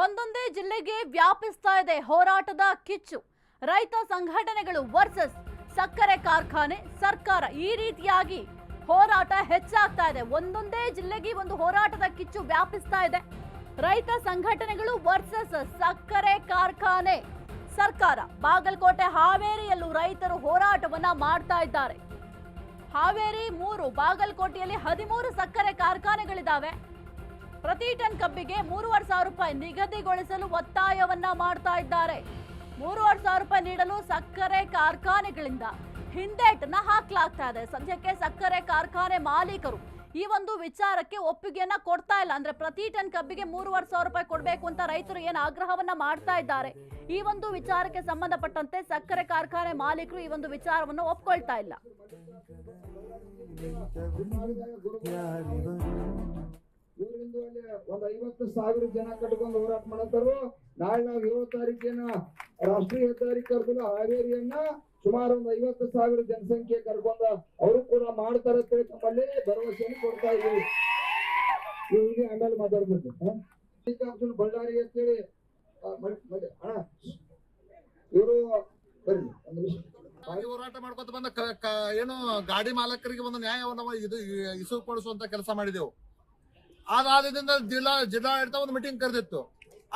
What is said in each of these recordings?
ಒಂದೊಂದೇ ಜಿಲ್ಲೆಗೆ ವ್ಯಾಪಿಸ್ತಾ ಇದೆ ಹೋರಾಟದ ಕಿಚ್ಚು. ರೈತ ಸಂಘಟನೆಗಳು ವರ್ಸಸ್, ಸಕ್ಕರೆ ಕಾರ್ಖಾನೆ, ಸರ್ಕಾರ ಈ ರೀತಿಯಾಗಿ ಹೋರಾಟ ಹೆಚ್ಚಾಗ್ತಾ ಇದೆ. ಒಂದೊಂದೇ ಜಿಲ್ಲೆಗೆ ಒಂದು ಹೋರಾಟದ ಕಿಚ್ಚು ವ್ಯಾಪಿಸ್ತಾ ಇದೆ. ರೈತ ಸಂಘಟನೆಗಳು ವರ್ಸಸ್, ಸಕ್ಕರೆ ಕಾರ್ಖಾನೆ, ಸರ್ಕಾರ ಬಾಗಲಕೋಟೆ, ಹಾವೇರಿಯಲ್ಲೂ ರೈತರು ಹೋರಾಟವನ್ನ ಮಾಡ್ತಾ ಇದ್ದಾರೆ. ಹಾವೇರಿ ಮೂರು, ಬಾಗಲಕೋಟೆಯಲ್ಲಿ ಹದಿಮೂರು ಸಕ್ಕರೆ ಕಾರ್ಖಾನೆಗಳಿದಾವೆ ಪ್ರತಿ ಟನ್ ಕಬ್ಬಿಗೆ ಮೂರುವರೆ ಸಾವಿರ ರೂಪಾಯಿ ನಿಗದಿಗೊಳಿಸಲು ಒತ್ತಾಯವನ್ನ ಮಾಡ್ತಾ ಇದ್ದಾರೆ. ಮೂರುವರೆ ಸಾವಿರ ರೂಪಾಯಿ ನೀಡಲು ಸಕ್ಕರೆ ಕಾರ್ಖಾನೆಗಳಿಂದ ಹಿಂದೇಟನ್ನ ಹಾಕ್ಲಾಗ್ತಾ ಇದೆ. ಸದ್ಯಕ್ಕೆ ಸಕ್ಕರೆ ಕಾರ್ಖಾನೆ ಮಾಲೀಕರು ಈ ಒಂದು ವಿಚಾರಕ್ಕೆ ಒಪ್ಪಿಗೆಯನ್ನ ಕೊಡ್ತಾ ಇಲ್ಲ. ಅಂದ್ರೆ ಪ್ರತಿ ಟನ್ ಕಬ್ಬಿಗೆ ಮೂರುವರೆ ಸಾವಿರ ರೂಪಾಯಿ ಕೊಡಬೇಕು ಅಂತ ರೈತರು ಏನು ಆಗ್ರಹವನ್ನ ಮಾಡ್ತಾ ಇದ್ದಾರೆ. ಈ ಒಂದು ವಿಚಾರಕ್ಕೆ ಸಂಬಂಧಪಟ್ಟಂತೆ ಸಕ್ಕರೆ ಕಾರ್ಖಾನೆ ಮಾಲೀಕರು ಈ ಒಂದು ವಿಚಾರವನ್ನು ಒಪ್ಕೊಳ್ತಾ ಇಲ್ಲ. ಒಂದ್ ಐವತ್ತು ಸಾವಿರ ಜನ ಕಟ್ಕೊಂಡು ಹೋರಾಟ ಮಾಡತ್ತಾರು, ನಾಳೆ ನಾವು ಏಳು ತಾರೀಕಿನ ರಾಷ್ಟ್ರೀಯ ಹೆದ್ದಾರಿ ಕರೆದಿಲ್ಲ ಹಾವೇರಿಯನ್ನ ಸುಮಾರು ಒಂದು ಐವತ್ತು ಸಾವಿರ ಜನಸಂಖ್ಯೆ ಕರ್ಕೊಂಡ ಅವರು ಕೂಡ ಮಾಡ್ತಾರೆ ಅಂತ ಹೇಳಿ ತಮ್ಮಲ್ಲಿ ಭರವಸೆಯನ್ನು ಕೊಡ್ತಾ ಇದ್ದೀವಿ. ಆಮೇಲೆ ಮಾತಾಡ್ಬೇಕು? ಮಲ್ಲಿಕಾರ್ಜುನ್ ಬಳ್ಳಾರಿ ಅಂತೇಳಿ ಅಣ್ಣ, ಇವರು ಬರ್ರಿ ಒಂದು ನಿಮಿಷ. ಹೋರಾಟ ಮಾಡ್ಕೊತ ಬಂದ ಏನು ಗಾಡಿ ಮಾಲಕರಿಗೆ ಒಂದು ನ್ಯಾಯವನ್ನು ಇದು ಇಸುಪಡಿಸುವಂತ ಕೆಲಸ ಮಾಡಿದೆವು. ಅದಾದ್ರಿಂದ ಜಿಲ್ಲಾ ಜಿಲ್ಲಾಡಳಿತ ಒಂದು ಮೀಟಿಂಗ್ ಕರೆದಿತ್ತು.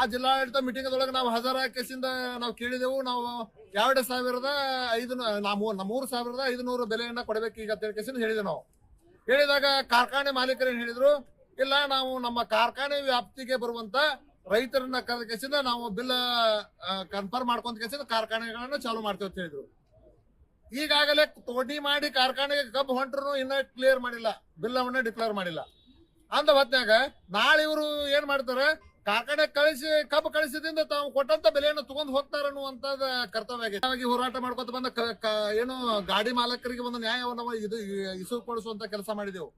ಆ ಜಿಲ್ಲಾಡಳಿತ ಮೀಟಿಂಗ್ ಒಳಗೆ ನಾವು ಹಜಾರ ಕೇಸಿಂದ ನಾವು ಕೇಳಿದೆವು. ನಾವು ಎರಡು ಸಾವಿರದ ಐದು ನಾವು ಮೂರು ಸಾವಿರದ ಐದುನೂರು ಬೆಲೆಯನ್ನ ಕೊಡಬೇಕು ಈಗ ಅಂತ ಕೇಸಿಂದ ಹೇಳಿದೆ ನಾವು. ಹೇಳಿದಾಗ ಕಾರ್ಖಾನೆ ಮಾಲೀಕರು ಹೇಳಿದರು ಹೇಳಿದ್ರು, ಇಲ್ಲ ನಾವು ನಮ್ಮ ಕಾರ್ಖಾನೆ ವ್ಯಾಪ್ತಿಗೆ ಬರುವಂತ ರೈತರನ್ನ ಕರೆದ ಕೇಸಿಂದ ನಾವು ಬಿಲ್ ಕನ್ಫರ್ಮ್ ಮಾಡ್ಕೊಂತ ಕೇಸಿಂದ ಕಾರ್ಖಾನೆಗಳನ್ನ ಚಾಲೂ ಮಾಡ್ತೇವೆ ಅಂತ ಹೇಳಿದ್ರು. ಈಗಾಗಲೇ ತೋಟಿ ಮಾಡಿ ಕಾರ್ಖಾನೆಗೆ ಕಬ್ಬು ಹೊಂಟ್ರು ಇನ್ನೂ ಕ್ಲಿಯರ್ ಮಾಡಿಲ್ಲ. ಬಿಲ್ ಅವನ್ನ ಡಿಕ್ಲೇರ್ ಮಾಡಿಲ್ಲ. ಅಂದ ಹೊತ್ನ್ಯಾಗ ನಾಳೆ ಇವರು ಏನ್ ಮಾಡ್ತಾರ? ಕಾರ್ಖಾನೆ ಕಳಿಸಿ, ಕಬ್ಬು ಕಳಿಸಿದಿಂದ ತಾವು ಕೊಟ್ಟಂತ ಬೆಲೆಯನ್ನು ತಗೊಂಡು ಹೋಗ್ತಾರ ಅನ್ನುವಂತದ ಕರ್ತವ್ಯ ಹೋರಾಟ ಮಾಡ್ಕೊತ ಬಂದ ಏನು ಗಾಡಿ ಮಾಲಕರಿಗೆ ಒಂದು ನ್ಯಾಯವನ್ನು ಇದು ಇಸುಕೊಡಿಸುವಂತ ಕೆಲಸ ಮಾಡಿದೆವು.